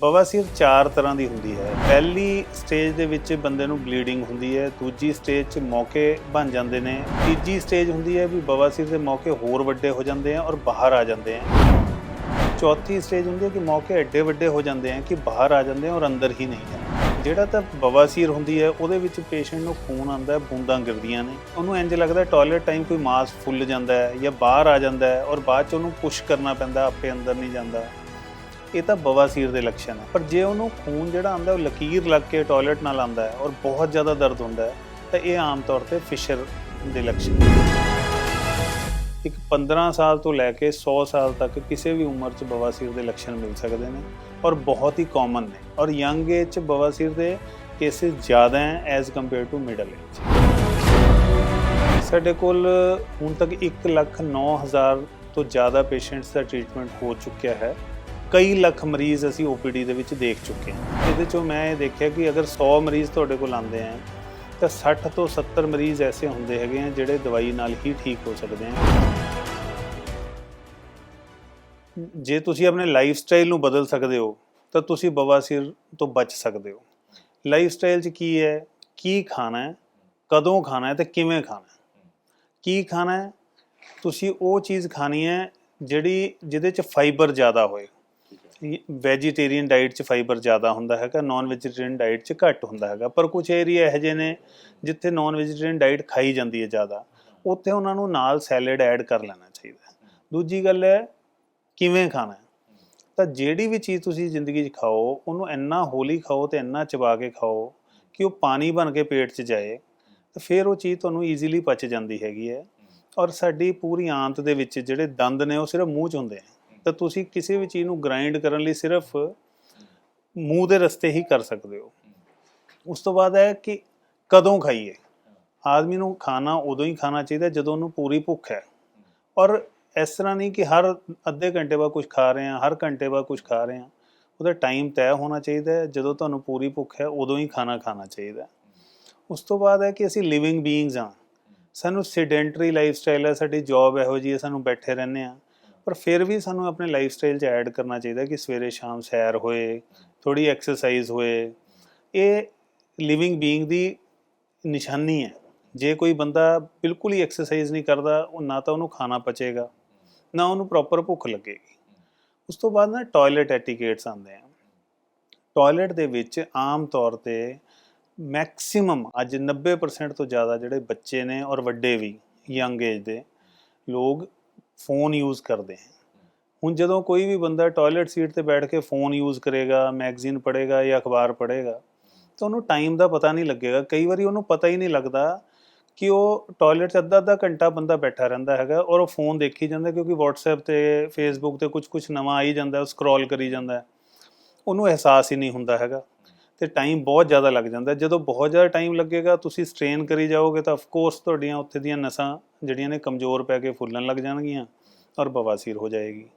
ਬਵਾਸੀਰ ਚਾਰ ਤਰ੍ਹਾਂ ਦੀ ਹੁੰਦੀ ਹੈ। ਪਹਿਲੀ ਸਟੇਜ ਦੇ ਵਿੱਚ ਬੰਦੇ ਨੂੰ ਬਲੀਡਿੰਗ ਹੁੰਦੀ ਹੈ, ਦੂਜੀ ਸਟੇਜ 'ਚ ਮੌਕੇ ਬਣ ਜਾਂਦੇ ਨੇ, ਤੀਜੀ ਸਟੇਜ ਹੁੰਦੀ ਹੈ ਵੀ ਬਵਾਸੀਰ ਦੇ ਮੌਕੇ ਹੋਰ ਵੱਡੇ ਹੋ ਜਾਂਦੇ ਆ ਔਰ ਬਾਹਰ ਆ ਜਾਂਦੇ ਆ। ਚੌਥੀ ਸਟੇਜ ਹੁੰਦੀ ਹੈ ਕਿ ਮੌਕੇ ਐਡੇ ਵੱਡੇ ਹੋ ਜਾਂਦੇ ਆ ਕਿ ਬਾਹਰ ਆ ਜਾਂਦੇ ਆ ਔਰ ਅੰਦਰ ਹੀ ਨਹੀਂ ਜਾਂਦੇ ਜਿਹੜਾ ਤਾਂ ਬਵਾਸੀਰ ਹੁੰਦੀ ਹੈ, ਉਹਦੇ ਵਿੱਚ ਪੇਸ਼ੈਂਟ ਨੂੰ ਖੂਨ ਆਉਂਦਾ ਹੈ, ਬੂੰਦਾਂ ਗਿਰਦੀਆਂ ਨੇ। ਉਹਨੂੰ ਇੰਜ ਲੱਗਦਾ ਟਾਇਲਟ ਟਾਈਮ ਕੋਈ ਮਾਸ ਫੁੱਲ ਜਾਂਦਾ ਹੈ ਜਾਂ ਬਾਹਰ ਆ ਜਾਂਦਾ ਹੈ ਔਰ ਬਾਅਦ ਚ ਉਹਨੂੰ ਪੁਸ਼ ਕਰਨਾ ਪੈਂਦਾ ਆਪੇ ਅੰਦਰ ਨਹੀਂ ਜਾਂਦਾ। ਇਹ ਤਾਂ ਬਵਾਸੀਰ ਦੇ ਲੱਛਣ ਹੈ। ਪਰ ਜੇ ਉਹਨੂੰ ਖੂਨ ਜਿਹੜਾ ਆਉਂਦਾ ਉਹ ਲਕੀਰ ਲੱਗ ਕੇ ਟਾਇਲਟ ਨਾਲ ਆਉਂਦਾ ਹੈ ਔਰ ਬਹੁਤ ਜ਼ਿਆਦਾ ਦਰਦ ਹੁੰਦਾ ਹੈ, ਤਾਂ ਇਹ ਆਮ ਤੌਰ ਤੇ ਫਿਸ਼ਰ ਦੇ ਲੱਛਣ ਇੱਕ 15 ਸਾਲ ਤੋਂ ਲੈ ਕੇ 100 ਸਾਲ ਤੱਕ ਕਿਸੇ ਵੀ ਉਮਰ 'ਚ ਬਵਾਸੀਰ ਦੇ ਲੱਛਣ ਮਿਲ ਸਕਦੇ ਨੇ ਔਰ ਬਹੁਤ ਹੀ ਕਾਮਨ ਨੇ ਔਰ ਯੰਗ ਏਜ 'ਚ ਬਵਾਸੀਰ ਦੇ ਕੇਸਿਸ ਜ਼ਿਆਦਾ ਹੈ as compare to middle age ਸਾਡੇ ਕੋਲ ਹੁਣ ਤੱਕ 1 ਲੱਖ 9000 ਤੋਂ ਜ਼ਿਆਦਾ ਪੇਸ਼ੈਂਟਸ ਦਾ ਟ੍ਰੀਟਮੈਂਟ ਹੋ ਚੁੱਕਿਆ ਹੈ। ਕਈ ਲੱਖ ਮਰੀਜ਼ ਅਸੀਂ OPD ਦੇ ਵਿੱਚ ਦੇਖ ਚੁੱਕੇ ਹਾਂ। ਇਹਦੇ ਚੋਂ ਮੈਂ ਇਹ ਦੇਖਿਆ ਕਿ ਅਗਰ 100 ਮਰੀਜ਼ ਤੁਹਾਡੇ ਕੋਲ ਆਉਂਦੇ ਆ, ਤਾਂ 60 ਤੋਂ 70 ਮਰੀਜ਼ ਐਸੇ ਹੁੰਦੇ ਹੈਗੇ ਆ ਜਿਹੜੇ ਦਵਾਈ ਨਾਲ ਹੀ ਠੀਕ ਹੋ ਸਕਦੇ ਆ। ਜੇ ਤੁਸੀਂ ਆਪਣੇ ਲਾਈਫ ਸਟਾਈਲ ਨੂੰ ਬਦਲ ਸਕਦੇ ਹੋ, ਤਾਂ ਤੁਸੀਂ ਬਵਾਸੀਰ ਤੋਂ ਬਚ ਸਕਦੇ ਹੋ। ਲਾਈਫ ਸਟਾਈਲ 'ਚ ਕੀ ਹੈ? ਕੀ ਖਾਣਾ ਹੈ? ਕਦੋਂ ਖਾਣਾ ਹੈ ਤੇ ਕਿਵੇਂ ਖਾਣਾ ਹੈ? ਕੀ ਖਾਣਾ ਹੈ? ਤੁਸੀਂ ਉਹ ਚੀਜ਼ ਖਾਣੀ ਹੈ ਜਿਹੜੀ ਜਿਹਦੇ 'ਚ ਫਾਈਬਰ ਜ਼ਿਆਦਾ ਹੋਏ। ਵੈਜੀਟੇਰੀਅਨ ਡਾਈਟ 'ਚ ਫਾਈਬਰ ਜ਼ਿਆਦਾ ਹੁੰਦਾ ਹੈਗਾ ਨਾਨ ਵੈਜੀਟੇਰੀਅਨ ਡਾਈਟ 'ਚ ਘੱਟ ਹੁੰਦਾ ਹੈਗਾ। ਪਰ ਕੁਝ ਏਰੀਆ ਇਹੋ ਜਿਹੇ ਨੇ ਜਿੱਥੇ ਨਾਨ ਵੈਜੀਟੇਰੀਅਨ ਡਾਈਟ ਖਾਈ ਜਾਂਦੀ ਹੈ ਜ਼ਿਆਦਾ, ਉੱਥੇ ਉਹਨਾਂ ਨੂੰ ਨਾਲ ਸੈਲਡ ਐਡ ਕਰ ਲੈਣਾ ਚਾਹੀਦਾ ਦੂਜੀ ਗੱਲ ਹੈ, ਕਿਵੇਂ ਖਾਣਾ ਤਾਂ ਜਿਹੜੀ ਵੀ ਚੀਜ਼ ਤੁਸੀਂ ਜ਼ਿੰਦਗੀ 'ਚ ਖਾਓ, ਉਹਨੂੰ ਇੰਨਾ ਹੌਲੀ ਖਾਓ ਤੇ ਇੰਨਾ ਚਬਾ ਕੇ ਖਾਓ ਕਿ ਉਹ ਪਾਣੀ ਬਣ ਕੇ ਪੇਟ 'ਚ ਜਾਏ, ਤਾਂ ਫਿਰ ਉਹ ਚੀਜ਼ ਤੁਹਾਨੂੰ ਈਜ਼ੀਲੀ ਪਚ ਜਾਂਦੀ ਹੈਗੀ ਹੈ। ਔਰ ਸਾਡੀ ਪੂਰੀ ਆਂਤ ਦੇ ਵਿੱਚ ਜਿਹੜੇ ਦੰਦ ਨੇ, ਉਹ ਸਿਰਫ ਮੂੰਹ 'ਚ ਹੁੰਦੇ ਆ। ਤਾਂ ਤੁਸੀਂ ਕਿਸੇ ਵੀ ਚੀਜ਼ ਨੂੰ ਗ੍ਰਾਈਂਡ ਕਰਨ ਲਈ ਸਿਰਫ ਮੂੰਹ ਦੇ ਰਸਤੇ ਹੀ ਕਰ ਸਕਦੇ ਹੋ। ਉਸ ਤੋਂ ਬਾਅਦ ਹੈ ਕਿ ਕਦੋਂ ਖਾਈਏ? ਆਦਮੀ ਨੂੰ ਖਾਣਾ ਉਦੋਂ ਹੀ ਖਾਣਾ ਚਾਹੀਦਾ ਜਦੋਂ ਉਹਨੂੰ ਪੂਰੀ ਭੁੱਖ ਹੈ। ਔਰ ਇਸ ਤਰ੍ਹਾਂ ਨਹੀਂ ਕਿ ਹਰ ਅੱਧੇ ਘੰਟੇ ਬਾਅਦ ਕੁਝ ਖਾ ਰਹੇ ਹਾਂ, ਹਰ ਘੰਟੇ ਬਾਅਦ ਕੁਝ ਖਾ ਰਹੇ ਹਾਂ, ਉਹਦਾ ਟਾਈਮ ਤੈਅ ਹੋਣਾ ਚਾਹੀਦਾ ਹੈ। ਜਦੋਂ ਤੁਹਾਨੂੰ ਪੂਰੀ ਭੁੱਖ ਹੈ, ਉਦੋਂ ਹੀ ਖਾਣਾ ਖਾਣਾ ਚਾਹੀਦਾ ਹੈ। ਉਸ ਤੋਂ ਬਾਅਦ ਹੈ ਕਿ ਅਸੀਂ ਲਿਵਿੰਗ ਬੀਇੰਗਸ ਹਾਂ। ਸਾਨੂੰ ਸਿਡੈਂਟਰੀ ਲਾਈਫ ਸਟਾਈਲ ਹੈ, ਸਾਡੀ ਜੌਬ ਇਹੋ ਜਿਹੀ ਹੈ, ਸਾਨੂੰ ਬੈਠੇ ਰਹਿੰਦੇ ਆ ਪਰ ਫਿਰ ਵੀ ਸਾਨੂੰ ਆਪਣੇ ਲਾਈਫ ਸਟਾਈਲ 'ਚ ਐਡ ਕਰਨਾ ਚਾਹੀਦਾ ਕਿ ਸਵੇਰੇ ਸ਼ਾਮ ਸੈਰ ਹੋਏ ਥੋੜੀ ਐਕਸਰਸਾਈਜ਼ ਹੋਏ। ਇਹ ਲਿਵਿੰਗ ਬੀਇੰਗ ਦੀ ਨਿਸ਼ਾਨੀ ਹੈ। ਜੇ ਕੋਈ ਬੰਦਾ ਬਿਲਕੁਲ ਹੀ ਐਕਸਰਸਾਈਜ਼ ਨਹੀਂ ਕਰਦਾ, ਉਹ ਨਾ ਤਾਂ ਉਹਨੂੰ ਖਾਣਾ ਪਚੇਗਾ, ਨਾ ਉਹਨੂੰ ਪ੍ਰੋਪਰ ਭੁੱਖ ਲੱਗੇਗੀ। ਉਸ ਤੋਂ ਬਾਅਦ ਨਾ ਟਾਇਲਟ ਐਟੀਕੇਟਸ ਆਉਂਦੇ ਆ। ਟਾਇਲਟ ਦੇ ਵਿੱਚ ਆਮ ਤੌਰ ਤੇ ਮੈਕਸਿਮਮ ਅੱਜ 90% ਤੋਂ ਜ਼ਿਆਦਾ ਜਿਹੜੇ ਬੱਚੇ ਨੇ ਔਰ ਵੱਡੇ ਵੀ ਯੰਗ ਏਜ ਦੇ, ਲੋਕ ਫੋਨ ਯੂਜ਼ ਕਰਦੇ ਹਨ ਹੁਣ ਜਦੋਂ ਕੋਈ ਵੀ ਬੰਦਾ ਟਾਇਲਟ ਸੀਟ ਤੇ ਬੈਠ ਕੇ ਫੋਨ ਯੂਜ਼ ਕਰੇਗਾ ਮੈਗਜ਼ੀਨ ਪੜ੍ਹੇਗਾ ਜਾਂ ਅਖਬਾਰ ਪੜ੍ਹੇਗਾ, ਤਾਂ ਉਹਨੂੰ ਟਾਈਮ ਦਾ ਪਤਾ ਨਹੀਂ ਲੱਗੇਗਾ। ਕਈ ਵਾਰੀ ਉਹਨੂੰ ਪਤਾ ਹੀ ਨਹੀਂ ਲੱਗਦਾ ਕਿ ਉਹ ਟਾਇਲਟ 'ਚ ਅੱਧਾ ਅੱਧਾ ਘੰਟਾ ਬੰਦਾ ਬੈਠਾ ਰਹਿੰਦਾ ਹੈਗਾ ਔਰ ਉਹ ਫੋਨ ਦੇਖੀ ਜਾਂਦਾ ਕਿਉਂਕਿ WhatsApp ਤੇ Facebook ਤੇ ਕੁਝ ਕੁਝ ਨਵਾਂ ਆਈ ਜਾਂਦਾ, ਉਹ ਸਕਰੋਲ ਕਰੀ ਜਾਂਦਾ। ਉਹਨੂੰ ਅਹਿਸਾਸ ਹੀ ਨਹੀਂ ਹੁੰਦਾ ਹੈਗਾ ਤੇ ਟਾਈਮ ਬਹੁਤ ਜ਼ਿਆਦਾ ਲੱਗ ਜਾਂਦਾ। ਜਦੋਂ ਬਹੁਤ ਜ਼ਿਆਦਾ ਟਾਈਮ ਲੱਗੇਗਾ, ਤੁਸੀਂ ਸਟ੍ਰੇਨ ਕਰੀ ਜਾਓਗੇ ਤਾਂ ਆਫ ਕੋਰਸ ਤੁਹਾਡੀਆਂ ਉੱਥੇ ਦੀਆਂ ਨਸਾਂ ਜਿਹੜੀਆਂ ਨੇ ਕਮਜ਼ੋਰ ਪੈ ਕੇ ਫੁੱਲਣ ਲੱਗ ਜਾਣਗੀਆਂ ਔਰ ਬਵਾਸੀਰ ਹੋ ਜਾਏਗੀ।